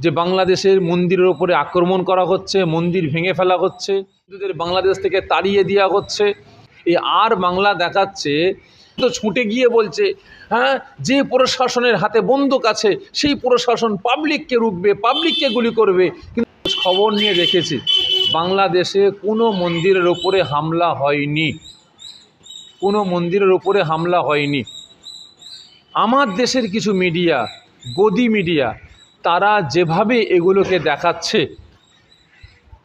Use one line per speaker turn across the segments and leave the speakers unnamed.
যে বাংলাদেশের মন্দিরের ওপরে আক্রমণ করা হচ্ছে, মন্দির ভেঙে ফেলা হচ্ছে, হিন্দুদের বাংলাদেশ থেকে তাড়িয়ে দেওয়া হচ্ছে, এই আর বাংলা দেখাচ্ছে, তো ছুটে গিয়ে বলছে হ্যাঁ যে প্রশাসনের হাতে বন্দুক আছে, সেই প্রশাসন পাবলিককে রুখবে পাবলিককে গুলি করবে। কিন্তু খবর নিয়ে দেখেছি, বাংলাদেশে কোনো মন্দিরের ওপরে হামলা হয়নি। কোনো মন্দিরের ওপরে হামলা হয়নি। আমার দেশের কিছু মিডিয়া গদি মিডিয়া তারা যেভাবে এগুলোকে দেখাচ্ছে,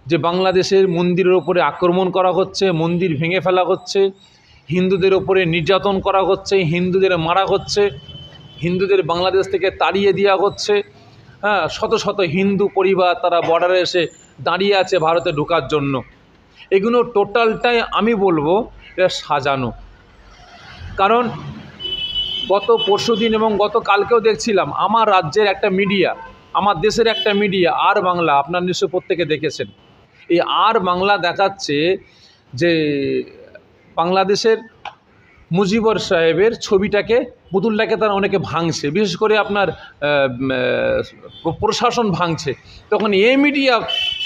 যে বাংলাদেশের মন্দিরের ওপরে আক্রমণ করা হচ্ছে, মন্দির ভেঙে ফেলা হচ্ছে, হিন্দুদের ওপরে নির্যাতন করা হচ্ছে, হিন্দুদের মারা হচ্ছে, হিন্দুদের বাংলাদেশ থেকে তাড়িয়ে দেওয়া হচ্ছে হ্যাঁ শত শত হিন্দু পরিবার তারা বর্ডারে এসে দাঁড়িয়ে আছে ভারতে ঢোকার জন্য। এগুলো টোটালটাই আমি বলব এটা সাজানো। কারণ গত পরশু দিন এবং গত কালকেও দেখছিলাম, আমার রাজ্যের একটা মিডিয়া, আমার দেশের একটা মিডিয়া, আর বাংলা, আপনার নিশ্চয় প্রত্যেকে দেখেছেন। এই আর বাংলা দেখাচ্ছে যে বাংলাদেশের মুজিবর সাহেবের ছবিটাকে পুতুলটাকে তারা অনেকে ভাঙছে। বিশেষ করে আপনার প্রশাসন ভাঙছে। তখন এ মিডিয়া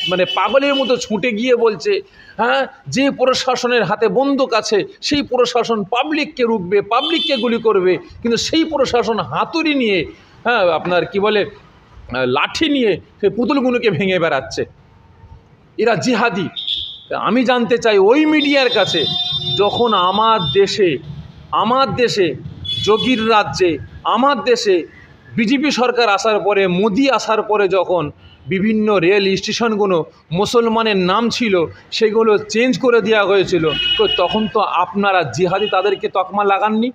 মানে পাগলের মতো ছুটে গিয়ে বলছে হ্যাঁ যে প্রশাসনের হাতে বন্দুক আছে, সেই প্রশাসন পাবলিককে রুখবে, পাবলিককে গুলি করবে। কিন্তু সেই প্রশাসন হাতুড়ি নিয়ে হ্যাঁ আপনার কি বলে লাঠি নিয়ে সেই পুতুলগুলোকে ভেঙে বেড়াচ্ছে। এরা জিহাদি। আমি জানতে চাই ওই মিডিয়ার কাছে, যখন আমার দেশে আমার দেশে, যোগীর রাজ্যে, আমার দেশে বিজেপি সরকার আসার পরে, মোদি আসার পরে যখন বিভিন্ন রেল স্টেশনগুলো মুসলমানের নাম ছিল, সেগুলো চেঞ্জ করে দেওয়া হয়েছিল, তো তখন তো আপনারা জিহাদি তাদেরকে তকমা লাগাননি?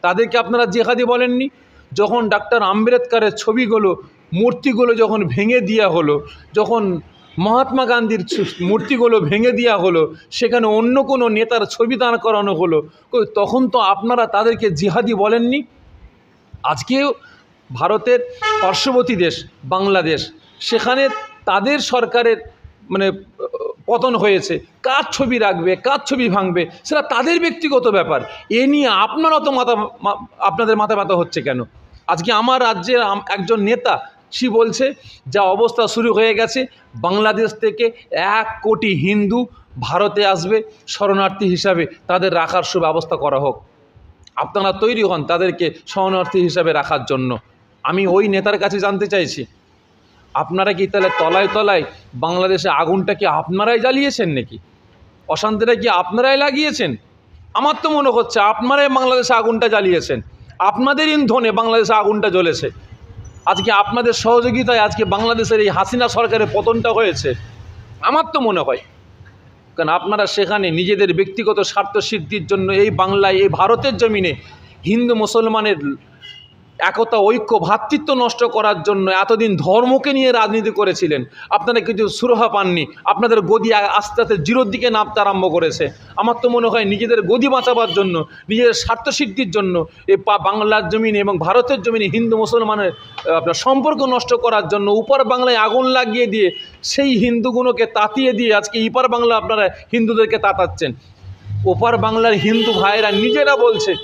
তাদেরকে আপনারা জেহাদি বলেননি? যখন ডাক্তার আম্বেদকরের ছবিগুলো, মূর্তিগুলো যখন ভেঙে দেওয়া হলো, যখন মহাত্মা গান্ধীর মূর্তিগুলো ভেঙে দেওয়া হলো, সেখানে অন্য কোনো নেতার ছবি দাঁড় করানো হলো তখন তো আপনারা তাদেরকে জিহাদি বলেননি? আজকেও ভারতের পার্শ্ববর্তী দেশ, বাংলাদেশ, সেখানে তাদের সরকারের মানে পতন হয়েছে। কার ছবি রাখবে, কার ছবি ভাঙবে, সেটা তাদের ব্যক্তিগত ব্যাপার। এ নিয়ে আপনারা তো মাথা আপনাদের মাথা ব্যথা হচ্ছে কেন? আজকে আমার রাজ্যের একজন নেতা সে বলছে, যা অবস্থা শুরু হয়ে গেছে, বাংলাদেশ থেকে এক কোটি হিন্দু ভারতে আসবে শরণার্থী হিসাবে, তাদের রাখার সুব্যবস্থা করা হোক। আপনারা তৈরি হন তাদেরকে শরণার্থী হিসাবে রাখার জন্য। আমি ওই নেতার কাছে জানতে চাইছি, আপনারা কি তাহলে তলায় তলায় বাংলাদেশে আগুনটা কি আপনারাই জ্বালিয়েছেন নাকি? অশান্তিটা কি আপনারাই লাগিয়েছেন? আমার তো মনে হচ্ছে আপনারাই বাংলাদেশে আগুনটা জ্বালিয়েছেন। আপনাদের ইন্ধনে বাংলাদেশে আগুনটা জ্বলেছে। আজকে আপনাদের সহযোগিতায় আজকে বাংলাদেশের এই হাসিনা সরকারের পতনটা হয়েছে, আমার তো মনে হয়। কারণ আপনারা সেখানে নিজেদের ব্যক্তিগত স্বার্থ সিদ্ধির জন্য এই বাংলায়, এই ভারতের জমিনে হিন্দু মুসলমানের একতা, ঐক্য ভ্রাতৃত্ব নষ্ট করার জন্য এতদিন ধর্মকে নিয়ে রাজনীতি করেছিলেন। আপনারা কিছু সুরহা পাননি। আপনাদের গদি আস্তে আস্তে জিরোর দিকে নামতে আরম্ভ করেছে। আমার তো মনে হয় নিজেদের গদি বাঁচাবার জন্য, নিজেদের স্বার্থ সিদ্ধির জন্য পা- বাংলার জমিনে এবং ভারতের জমিনে হিন্দু, মুসলমানের আপনার সম্পর্ক নষ্ট করার জন্য উপর বাংলায় আগুন লাগিয়ে দিয়ে সেই হিন্দুগুলোকে তাতিয়ে দিয়ে আজকে ইপার বাংলা আপনারা হিন্দুদেরকে তাতাচ্ছেন। ওপার বাংলার হিন্দু ভাইয়েরা নিজেরা বলছে,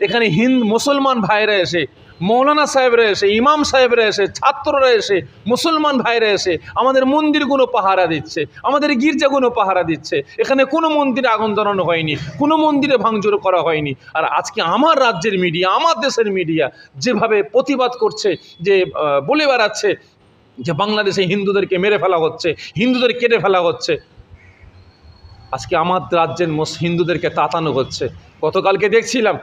এখানে হিন্দ মুসলমান ভাইরা এসে মৌলানা সাহেবরা এসে, ইমাম সাহেবরা এসে, ছাত্ররা এসে, মুসলমান ভাইরা এসে আমাদের মন্দিরগুলো পাহারা দিচ্ছে, আমাদের গির্জাগুলো পাহারা দিচ্ছে। এখানে কোনো মন্দিরে আগুন ধরানো হয়নি, কোনো মন্দিরে ভাঙচুর করা হয়নি। আর আজকে আমার রাজ্যের মিডিয়া, আমার দেশের মিডিয়া যেভাবে প্রতিবাদ করছে, যে বলে বেড়াচ্ছে যে, বাংলাদেশে হিন্দুদেরকে মেরে ফেলা হচ্ছে, হিন্দুদের কেটে ফেলা হচ্ছে। আজকে আমার রাজ্যের হিন্দুদেরকে তাতানো হচ্ছে। গতকালকে দেখছিলাম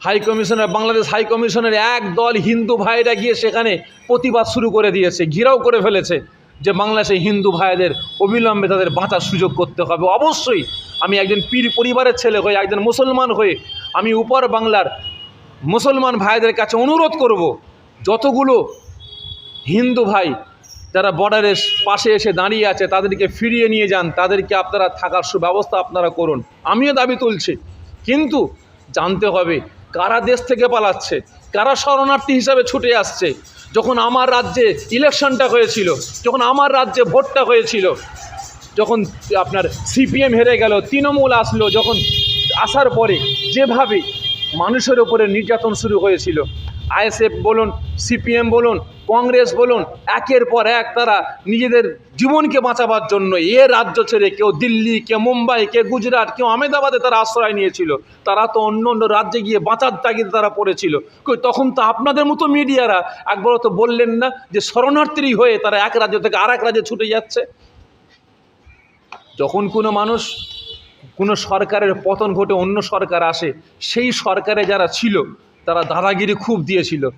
হাই কমিশনার বাংলাদেশ হাই কমিশনের এক দল হিন্দু ভাইরা গিয়ে সেখানে প্রতিবাদ শুরু করে দিয়েছে, ঘিরাও করে ফেলেছে যে বাংলাদেশে হিন্দু ভাইদের অবিলম্বে তাদের বাঁচার সুযোগ করতে হবে। অবশ্যই আমি একজন পীর পরিবারের ছেলে হয়ে, একজন মুসলমান হয়ে আমি উপর বাংলার মুসলমান ভাইদের কাছে অনুরোধ করব, যতগুলো হিন্দু ভাই যারা বর্ডারের পাশে এসে দাঁড়িয়ে আছে, তাদেরকে ফিরিয়ে নিয়ে যান, তাদেরকে আপনারা থাকার সুব্যবস্থা আপনারা করুন। আমিও দাবি তুলছি। কিন্তু জানতে হবে কারা দেশ থেকে পালাচ্ছে? কারা শরণার্থী হিসাবে ছুটে আসছে? যখন আমার রাজ্যে ইলেকশনটা হয়েছিল, যখন আমার রাজ্যে ভোটটা হয়েছিল, যখন আপনার সিপিএম হেরে গেল, তৃণমূল আসলো, যখন আসার পরে যেভাবে মানুষের ওপরে নির্যাতন শুরু হয়েছিল আইএসএফ বলুন, সিপিএম বলুন, কংগ্রেস বলুন, একের পর এক তারা নিজেদের জীবনকে বাঁচাবার জন্য এ রাজ্য ছেড়ে কেউ দিল্লি, কেউ মুম্বাই, কেউ গুজরাট, কেউ আহমেদাবাদে তারা আশ্রয় নিয়েছিল। তারা তো অন্য অন্য রাজ্যে গিয়ে বাঁচার তাগিদে তারা পড়েছিল। তখন তো আপনাদের মতো মিডিয়ারা একবারও তো বললেন না যে শরণার্থী হয়ে তারা এক রাজ্য থেকে আর এক রাজ্যে ছুটে যাচ্ছে? যখন কোনো মানুষ কোনো সরকারের পতন ঘটে, অন্য সরকার আসে, সেই সরকারে যারা ছিল তারা দাদাগিরি খুব দিয়েছিল।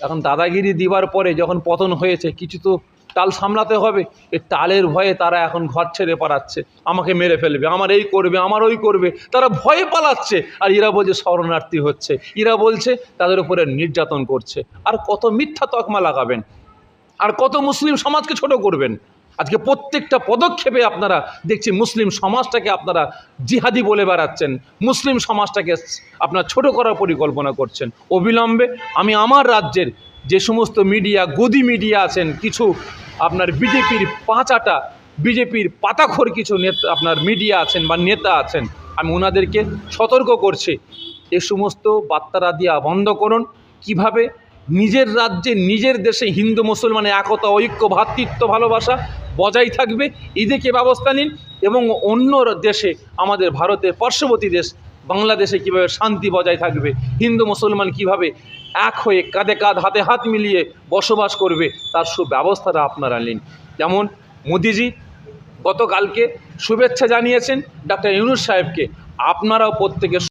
এখন দাদাগিরি দিবার পরে যখন পতন হয়েছে, কিছু তো টাল সামলাতে হবে। এই টালের ভয়ে তারা এখন ঘর ছেড়ে পালাচ্ছে। আমাকে মেরে ফেলবে, আমার এই করবে, আমার ওই করবে। তারা ভয়ে পালাচ্ছে। আর এরা বলছে, শরণার্থী হচ্ছে। এরা বলছে, তাদের উপরে নির্যাতন করছে। আর কত মিথ্যা তকমা লাগাবেন। আর কত মুসলিম সমাজকে ছোট করবেন। আজকে প্রত্যেকটা পদক্ষেপে আপনারা দেখছি মুসলিম সমাজটাকে আপনারা জিহাদি বলে বেড়াচ্ছেন। মুসলিম সমাজটাকে আপনার ছোট করার পরিকল্পনা করছেন। অবিলম্বে আমি আমার রাজ্যের যে সমস্ত মিডিয়া, গদি মিডিয়া আছেন, কিছু আপনার বিজেপির পাঁচাটা, বিজেপির পাতাখোর কিছু নেতা, আপনার মিডিয়া আছেন বা নেতা আছেন, আমি ওনাদেরকে সতর্ক করছি, এ সমস্ত বার্তারা দিয়া বন্ধ করুন। কীভাবে? নিজের রাজ্যে, নিজের দেশে হিন্দু মুসলমানের একতা, ঐক্য ভ্রাতৃত্ব ভালোবাসা বজায় থাকবে। এদিকে ব্যবস্থা নিন এবং অন্য দেশে, আমাদের ভারতের পার্শ্ববর্তী দেশ, বাংলাদেশে কীভাবে শান্তি বজায় থাকবে, হিন্দু, মুসলমান কীভাবে এক হয়ে কাঁধে কাঁধ, হাতে হাত মিলিয়ে বসবাস করবে, তার সুব্যবস্থাটা আপনারা নিন। যেমন মোদিজি গতকালকে শুভেচ্ছা জানিয়েছেন, ডাক্তার ইউনুস সাহেবকে। আপনারাও প্রত্যেকে